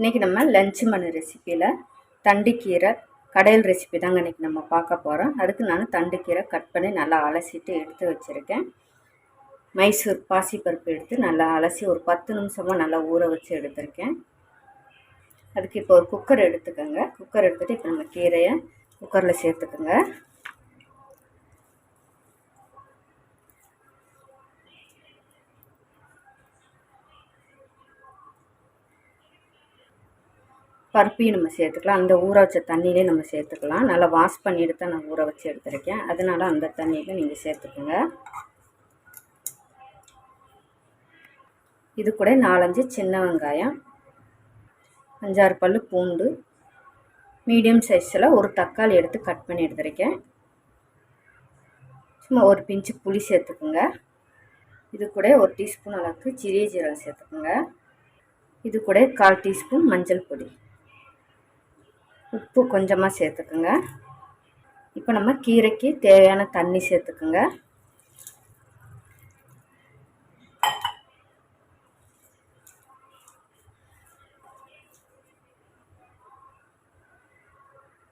இன்றைக்கி நம்ம லஞ்சு மணி ரெசிப்பியில் தண்டுக்கீரை கடையல் ரெசிபி தாங்க இன்றைக்கி நம்ம பார்க்க போகிறோம் அதுக்கு நான் தண்டுக்கீரை கட் பண்ணி நல்லா அலசிட்டு எடுத்து வச்சுருக்கேன். மைசூர் பாசிப்பருப்பு எடுத்து நல்லா அலசி ஒரு பத்து நிமிஷமாக நல்லா ஊற வச்சு எடுத்திருக்கேன். அதுக்கு இப்போ ஒரு குக்கர் எடுத்துக்கோங்க. குக்கர் எடுத்துகிட்டு இப்போ நம்ம கீரையை குக்கரில் சேர்த்துக்கோங்க. பருப்பையும் நம்ம சேர்த்துக்கலாம். அந்த ஊற வச்ச தண்ணியிலே நம்ம சேர்த்துக்கலாம். நல்லா வாஷ் பண்ணிட்டு தான் நான் ஊற வச்சு எடுத்துருக்கேன். அதனால் அந்த தண்ணியில் நீங்கள் சேர்த்துக்கோங்க. இது கூட நாலஞ்சு சின்ன வெங்காயம் அஞ்சாறு பல் பூண்டு மீடியம் சைஸில் ஒரு தக்காளி எடுத்து கட் பண்ணி எடுத்துருக்கேன். சும்மா ஒரு பிஞ்சு புளி சேர்த்துக்குங்க. இது கூட ஒரு டீஸ்பூன் அளவுக்கு சிறிய ஜீரகம் சேர்த்துக்குங்க. இது கூட கால் டீஸ்பூன் மஞ்சள் பொடி. உப்பு கொஞ்சமாக சேர்த்துக்குங்க. இப்போ நம்ம கீரைக்கு தேவையான தண்ணி சேர்த்துக்குங்க.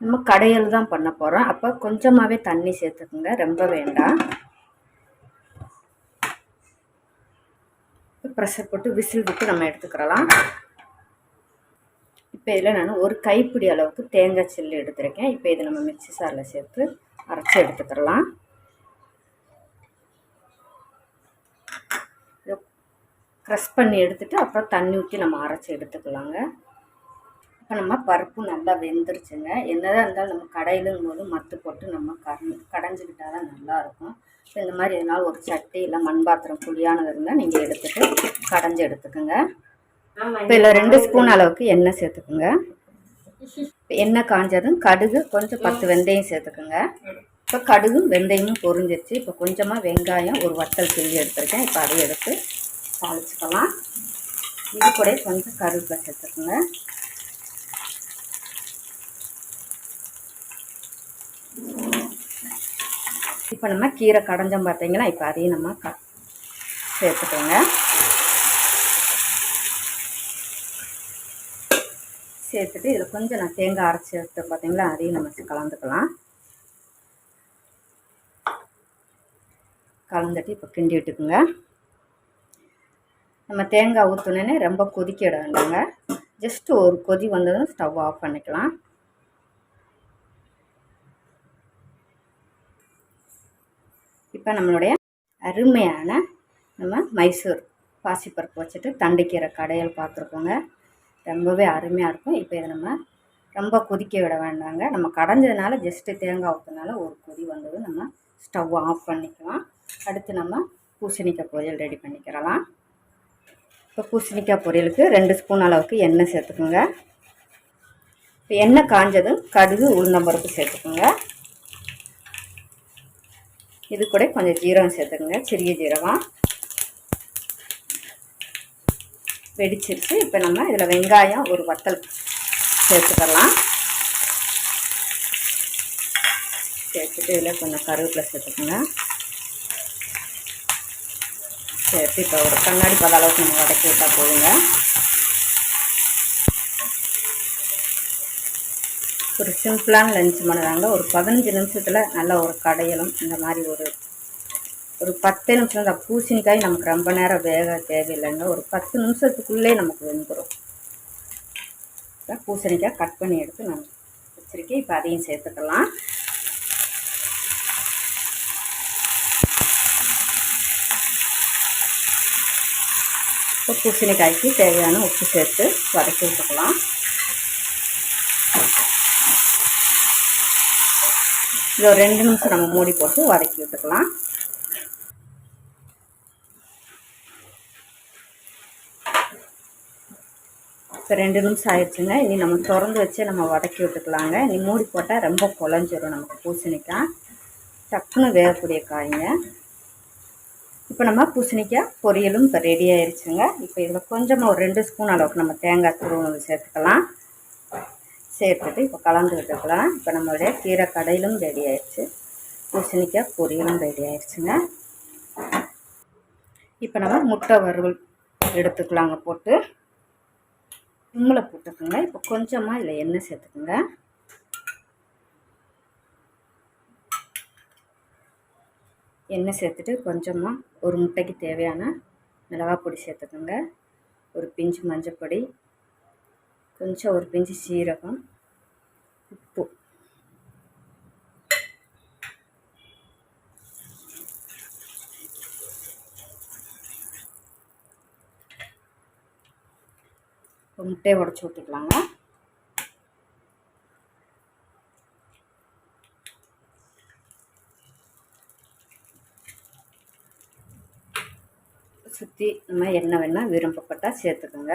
நம்ம கடையில் தான் பண்ண போகிறோம் அப்போ கொஞ்சமாகவே தண்ணி சேர்த்துக்குங்க. ரொம்ப வேண்டாம். ப்ரெஷர் போட்டு விசில் விட்டு நம்ம எடுத்துக்கிறலாம். இப்போ இதில் நான் ஒரு கைப்பிடி அளவுக்கு தேங்காய் சில்லு எடுத்துருக்கேன். இப்போ இதை நம்ம மிக்சி சாரில் சேர்த்து அரைச்சி எடுத்துக்கிறலாம். க்ரஷ் பண்ணி எடுத்துகிட்டு அப்புறம் தண்ணி ஊற்றி நம்ம அரைச்சி எடுத்துக்கலாங்க. இப்போ நம்ம பருப்பு நல்லா வெந்துருச்சுங்க. என்னதான் இருந்தாலும் நம்ம கடையிலும் போது மத்து போட்டு நம்ம கடன் கடைஞ்சிக்கிட்டால் தான் நல்லாயிருக்கும். இப்போ இந்த மாதிரி எதனால் ஒரு சட்டி இல்லை மண் பாத்திரம் புளியானது இருந்தால் நீங்கள் எடுத்துகிட்டு கடைஞ்சி எடுத்துக்கோங்க. இப்போ இதில் ரெண்டு ஸ்பூன் அளவுக்கு எண்ணெய் சேர்த்துக்குங்க. எண்ணெய் காஞ்சதும் கடுகு கொஞ்சம் பத்து வெந்தயம் சேர்த்துக்குங்க. இப்போ கடுகும் வெந்தயமும் பொரிஞ்சிருச்சு. இப்போ கொஞ்சமாக வெங்காயம் ஒரு வத்தல் கிள்ளி எடுத்துருக்கேன். இப்போ அதை எடுத்து தாளிச்சுக்கலாம். இது கூட கொஞ்சம் கருவேப்பிலை சேர்த்துக்குங்க. இப்போ நம்ம கீரை கடைஞ்சோம் பார்த்தீங்கன்னா இப்போ அதையும் நம்ம க சேர்த்துக்கோங்க. சேர்த்துட்டு இதில் கொஞ்சம் நான் தேங்காய் அரைச்சி எடுத்து பார்த்தீங்களா அதையும் நம்ம கலந்துக்கலாம். கலந்துட்டு இப்போ கிண்டி விட்டுக்குங்க. நம்ம தேங்காய் ஊற்றுனே ரொம்ப கொதிக்கிட வேண்டாங்க. ஜஸ்ட்டு ஒரு கொதி வந்ததும் ஸ்டவ் ஆஃப் பண்ணிக்கலாம். இப்போ நம்மளுடைய அருமையான நம்ம மைசூர் பாசிப்பருப்பு வச்சுட்டு தண்டிக்கிற கடையில் பார்த்துருக்கோங்க. ரொம்பவே அருமையாக இருக்கும். இப்போ இதை நம்ம ரொம்ப கொதிக்க விட வேண்டாங்க. நம்ம கடைஞ்சதுனால ஜஸ்ட்டு தேங்காய் ஊற்றினால ஒரு கொதி வந்தது. நம்ம ஸ்டவ் ஆஃப் பண்ணிக்கலாம். அடுத்து நம்ம பூசணிக்காய் பொரியல் ரெடி பண்ணிக்கிறலாம் இப்போ பூசணிக்காய் பொரியலுக்கு ரெண்டு ஸ்பூன் அளவுக்கு எண்ணெய் சேர்த்துக்கோங்க. இப்போ எண்ணெய் காஞ்சதும் கடுகு உளுந்தம்பருப்பு சேர்த்துக்கோங்க. இது கூட கொஞ்சம் ஜீரகம் சேர்த்துக்கோங்க. சிறிய ஜீரகம். வெடிச்சிருச்சு. இப்போ நம்ம இதில் வெங்காயம் ஒரு வத்தல் சேர்த்துக்கலாம். சேர்த்துட்டு இதில் கொஞ்சம் கருவேப்பிலை சேர்த்துக்கோங்க. சேர்த்து இப்போ ஒரு கண்ணாடி பத அளவுக்கு நம்ம வதக்கி விட்டால் போதுங்க. ஒரு சிம்பிளான லஞ்ச் பண்ணுறாங்க ஒரு பதினஞ்சு நிமிஷத்தில் நல்ல ஒரு கடையலும் இந்த மாதிரி ஒரு ஒரு பத்து நிமிஷம் தான். பூசணிக்காய் நமக்கு ரொம்ப நேரம் வேக தேவையில்லைங்க ஒரு பத்து நிமிஷத்துக்குள்ளே நமக்கு வெந்துடும் பூசணிக்காய் கட் பண்ணி எடுத்து நான் வச்சுருக்கேன். இப்போ அதையும் சேர்த்துக்கலாம். இப்போ பூசணிக்காய்க்கு தேவையான உப்பு சேர்த்து வதக்கி விட்டுக்கலாம். இது ஒரு ரெண்டு நிமிஷம் நம்ம மூடி போட்டு வதக்கி விட்டுக்கலாம். இப்போ ரெண்டு நிமிஷம் ஆயிடுச்சுங்க. இனி நம்ம திறந்து வச்சு நம்ம வதக்கி விட்டுக்கலாங்க. இனி மூடி போட்டால் ரொம்ப குழஞ்சிரும் நமக்கு பூசணிக்காய். டக்குன்னு வேகக்கூடிய காய்ங்க. இப்போ நம்ம பூசணிக்காய் பொரியலும் இப்போ ரெடி ஆயிடுச்சுங்க இப்போ இதில் கொஞ்சமாக ஒரு ரெண்டு ஸ்பூன் அளவுக்கு நம்ம தேங்காய் துருவம் சேர்த்துக்கலாம். சேர்த்துட்டு இப்போ கலந்து விட்டுக்கலாம். இப்போ நம்மளுடைய கீரை கடையிலும் ரெடி ஆயிடுச்சு பூசணிக்காய் பொரியலும் ரெடி ஆயிடுச்சுங்க இப்போ நம்ம முட்டை வறுவல் எடுத்துக்கலாங்க போட்டு. உங்களை போட்டுக்கோங்க. இப்போ கொஞ்சமாக இதில் எண்ணெய் சேர்த்துக்குங்க. எண்ணெய் சேர்த்துட்டு கொஞ்சமாக ஒரு முட்டைக்கு தேவையான மிளகாய் பொடி சேர்த்துக்கோங்க. ஒரு பிஞ்சு மஞ்சள் பொடி கொஞ்சம் ஒரு பிஞ்சு சீரகம் உப்பு. முட்டையை உடச்சி ஊற்றிக்கலாங்க சுற்றி நம்ம என்ன எண்ணெய் வேணால் விரும்பப்பட்டால் சேர்த்துக்கோங்க.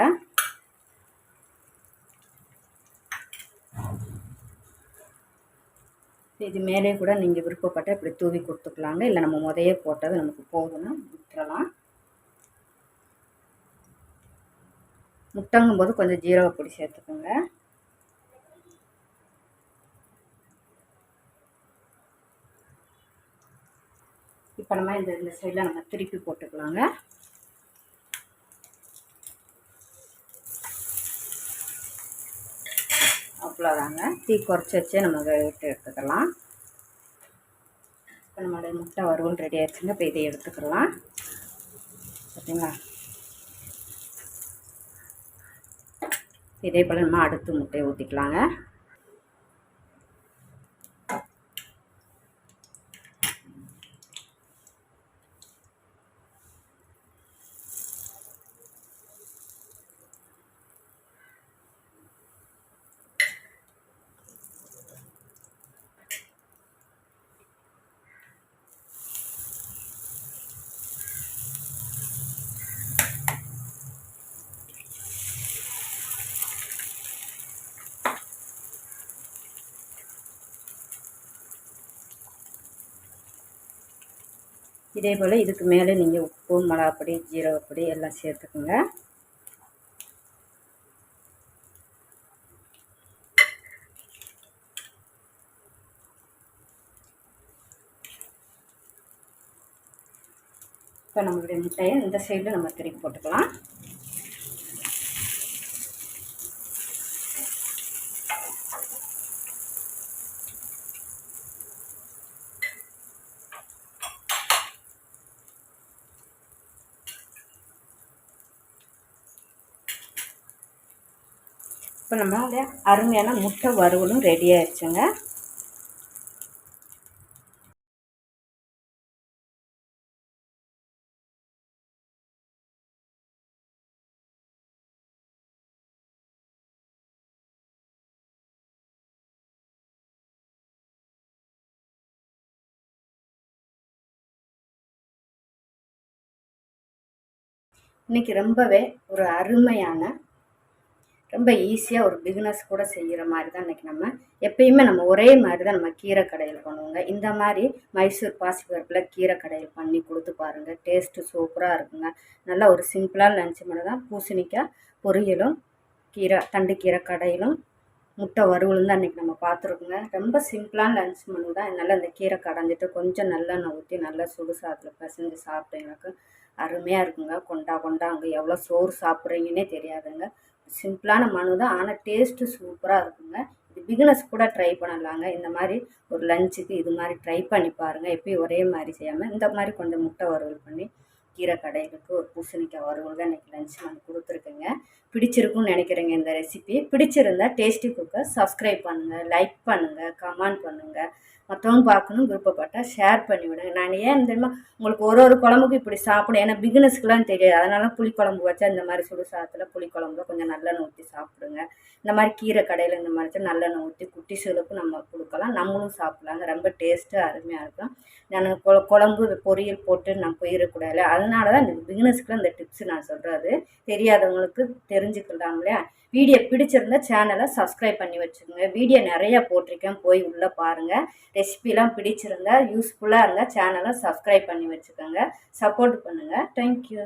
இது மேலே கூட நீங்கள் விருப்பப்பட்ட இப்படி தூவி கொடுத்துக்கலாங்க. இல்லை நம்ம முதையே போட்டது நமக்கு போதும்னா விட்டுறலாம் முட்டங்கும் போது கொஞ்சம் ஜீரக பொடி சேர்த்துக்கோங்க. இப்போ நம்ம இந்த இந்த சைடில் நம்ம திருப்பி போட்டுக்கலாங்க. அவ்வளோதாங்க தீ குறைச்சி வச்சே நம்ம விட்டு எடுத்துக்கலாம். இப்போ நம்மளுடைய முட்டை வறுவல் ரெடி ஆயிடுச்சுங்க. இப்போ இதை எடுத்துக்கலாம். பார்த்தீங்களா இதே போல் நம்ம அடுத்து முட்டையை ஊற்றிக்கலாங்க இதே போல் இதுக்கு மேலே நீங்கள் உப்பு மிளகாப்பொடி ஜீரகப்பொடி எல்லாம் சேர்த்துக்குங்க. இப்போ நம்மளுடைய முட்டையை இந்த சைடில் நம்ம திருப்பி போட்டுக்கலாம். இப்போ நம்ம அருமையான முட்டை வறுவலும் ரெடி ஆயிடுச்சுங்க. இன்றைக்கி ரொம்பவே ஒரு அருமையான ரொம்ப ஈஸியாக ஒரு பிகினஸ் கூட செய்கிற மாதிரி தான் இன்றைக்கி நம்ம எப்பயுமே நம்ம ஒரே மாதிரி தான் நம்ம கீரை கடையில் பண்ணுவோங்க. இந்த மாதிரி மைசூர் பாசிப்பருப்பில் கீரை கடையில் பண்ணி கொடுத்து பாருங்கள் டேஸ்ட்டு சூப்பராக இருக்குங்க. நல்லா ஒரு சிம்பிளாக லஞ்ச் மட்டும் தான் பூசணிக்காய் பொரியலும் கீரை தண்டு கீரை கடையிலும் முட்டை வறுவலும் தான் இன்றைக்கி நம்ம பார்த்துருக்கோங்க. ரொம்ப சிம்பிளான லஞ்ச் மெனு தான் நல்லா இந்த கீரை கடைஞ்சிட்டு கொஞ்சம் நல்லெண்ணெய் ஊற்றி நல்லா சுடு சாதத்தில் பசஞ்சு எனக்கு. அருமையாக இருக்குங்க. கொண்டா கொண்டா அங்கே எவ்வளோ சோறு சாப்பிட்றீங்கன்னே தெரியாதுங்க. சிம்பிளான மனு தான். ஆனால் டேஸ்ட்டு சூப்பராக இருக்குங்க. இது பிகினஸ் கூட ட்ரை பண்ணலாங்க. இந்த மாதிரி ஒரு லஞ்சுக்கு இது மாதிரி ட்ரை பண்ணி பாருங்கள் எப்பயும் ஒரே மாதிரி செய்யாமல் இந்த மாதிரி கொஞ்சம் முட்டை வறுவல் பண்ணி கீரை கடைகளுக்கு ஒரு பூசணிக்காய் வறுவல் தான் இன்றைக்கி லஞ்ச் நான் கொடுத்துருக்கேங்க. பிடிச்சிருக்குன்னு நினைக்கிறேங்க இந்த ரெசிபி பிடிச்சிருந்தா டேஸ்டி குக்கர் சப்ஸ்கிரைப் பண்ணுங்கள் லைக் பண்ணுங்கள் கமெண்ட் பண்ணுங்கள் மற்றவங்க பார்க்கணும் விருப்பப்பட்டால் ஷேர் பண்ணி விடுங்க. நான் ஏன் தெரியுமா உங்களுக்கு ஒரு ஒரு குழம்புக்கும் இப்படி சாப்பிடும் ஏன்னா பிகினஸ்க்குலாம் தெரியாது. அதனால புளிக்குழம்பு வச்சா இந்த மாதிரி சுடு சாதத்தில் புளிக்குழம்புல கொஞ்சம் நல்லெண்ணெய் ஊற்றி சாப்பிடுங்க. இந்த மாதிரி கீரை கடையில் இந்த மாதிரி நல்லெண்ணெய் ஊற்றி குட்டிசுகளுக்கும் நம்ம கொடுக்கலாம். நம்மளும் சாப்பிட்லாங்க ரொம்ப டேஸ்ட்டு அருமையாக இருக்கும். நான் கொ குழம்பு பொரியல் போட்டு நான் போயிடக்கூடாது அதனால தான் இந்த பிகினஸ்க்குலாம் இந்த டிப்ஸ் நான் சொல்கிறது தெரியாதவங்களுக்கு தெரிஞ்சுக்கலாம் இல்லையா? வீடியோ பிடிச்சிருந்தா சேனலை சப்ஸ்கிரைப் பண்ணி வச்சுக்கோங்க. வீடியோ நிறையா போட்டிருக்கேன். போய் உள்ளே பாருங்கள் ரெசிபிலாம் பிடிச்சிருந்தா யூஸ்ஃபுல்லாக இருந்தால் சேனலை சப்ஸ்கிரைப் பண்ணி வச்சுக்கோங்க. சப்போர்ட் பண்ணுங்கள் தேங்க்யூ